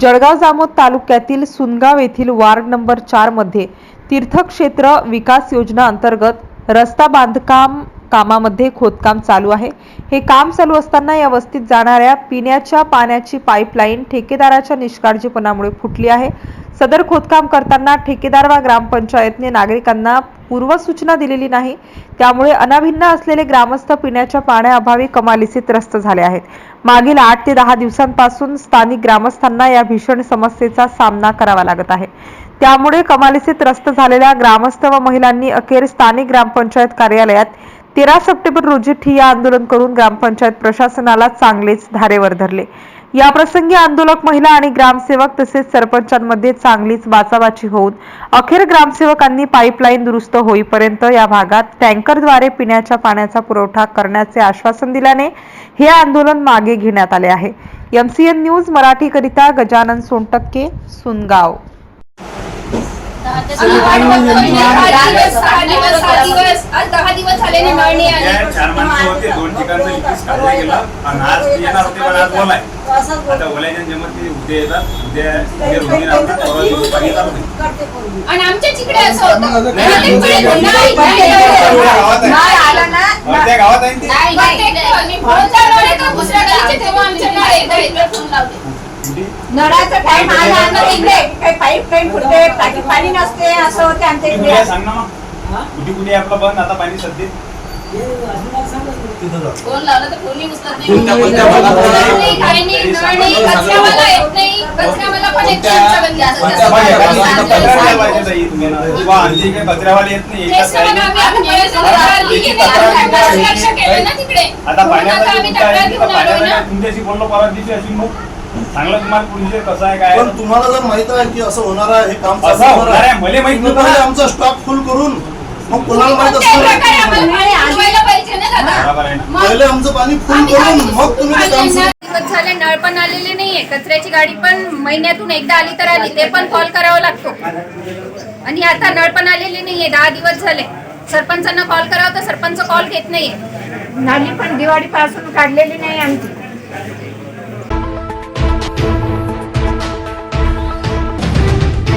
जळगाव जामोद तालुक्यातील सुनगाव येथील ward number चारमध्ये तीर्थक्षेत्र विकास योजना अंतर्गत रस्ता बांधकाम कामामध्ये खोदकाम चालू आहे. हे काम चालू असताना या वस्तीत जाणाऱ्या पिण्याच्या पाण्याची पाईपलाईन ठेकेदाराच्या निष्काळजीपणामुळे फुटली आहे. सदर खोदकाम करताना ठेकेदार व ग्रामपंचायतने नागरिकांना पूर्वसूचना दिलेली नाही. त्यामुळे अनाभिन्न असलेले ग्रामस्थ पिण्याच्या पाण्याअभावी कमालीचे त्रस्त झाले आहेत. मागील आठ ते दहा दिवसांपासून स्थानिक ग्रामस्थांना या भीषण समस्येचा सामना करावा लागत आहे. त्यामुळे कमालीचे त्रस्त झालेल्या ग्रामस्थ व महिलांनी अखेर स्थानिक ग्रामपंचायत कार्यालयात तेरा सप्टेंबर रोजी ठिय्या आंदोलन करून ग्रामपंचायत प्रशासनाला चांगलेच धारेवर धरले. या प्रसंगी आंदोलक महिला आणि ग्रामसेवक तसेच सरपंचांमध्ये चांगलीच बाचाबाची होऊन अखेर ग्रामसेवकांनी पाईपलाईन दुरुस्त होईपर्यंत या भागात टँकरद्वारे पिण्याच्या पाण्याचा पुरवठा करण्याचे आश्वासन दिल्याने हे आंदोलन मागे घेण्यात आले आहे. एमसीएन न्यूज मराठीकरिता गजानन सोनटक्के सुनगाव. दहा दिवस सहा दिवस सहा दिवस आज दहा दिवस झाले नाही नळ नाही त्या आली. चार माणसं होते दोन ठिकाणचं लिपीस काढलं गेलं. आणि आज येणार होते पण आज बोलाय. आता बोलायच्या जमत ते उद्या येतात उद्या उद्या रोजी राहतात परवा दिवशी पाणी येणार नाही आणि आमच्या तिकडे असं होतं. नाही, प्रत्येक वेळेस नाही, नाही, नाही. नाही आलं ना. अरे त्या गावात आहे ना ते. नाही, प्रत्येक मी फोनचा नळ येतो दुसऱ्या गलीचे तेव्हा आमच्या नळ येतो इकडे फोन लावते. नळाचा टाइम आला आता तिकडे काही पाईप लाईन फुटते टाकी पाणी नसते असं होते आमच्या कुठे इकडे. सांग ना मग? कुठे कुठे आपलं बंद? आता पाणी सध्या? फोन लावला तर फोनही उचलत नाही. कोणत्या- कोणत्या भागात? नळ नाही, काही नाही नळ नाही कचऱ्यावाला येत नाही. कचऱ्यावाला पण एक आमच्या गल्ली असं कोणत्या भागात? पाहिजे ताई ना. किंवा आमच्या इकडे येत नाही एकाच. आम्ही आम्ही तक्रार केलं ना तिकडे. आता पाण्याचा आता आम्ही तुमच्या तक्रार घेऊन आलोय ना. तुमच्याशी बोललो परवा दिवशी अशी मग? चांगलं तुम्हाला पुढचे कसं आहे काय पण तुम्हाला जर माहीत आहे की असं होणार आहे हे काम असं चालू होणार आहे, मला माहीत तुम्ही नव्हतं. पहिले आमचा स्टॉक फुल करून मग कोणाला माहीत बरोबर आहे ना. मग पहिले आमचं पाणी फुल करून मग तुम्ही ते काम सुरू दिवस झाले नळ पण आलेले नाहीये कचऱ्याची गाडी पण महिन्यातून एकदा आली तर आली ते पण कॉल करावा लागतो. आणि आता नळ पण आलेले नाहीये दहा दिवस झाले. सरपंचांना कॉल करावा तर सरपंच कॉल घेत नाहीये. नाली पण दिवाळी पासून काढलेली नाही आमची.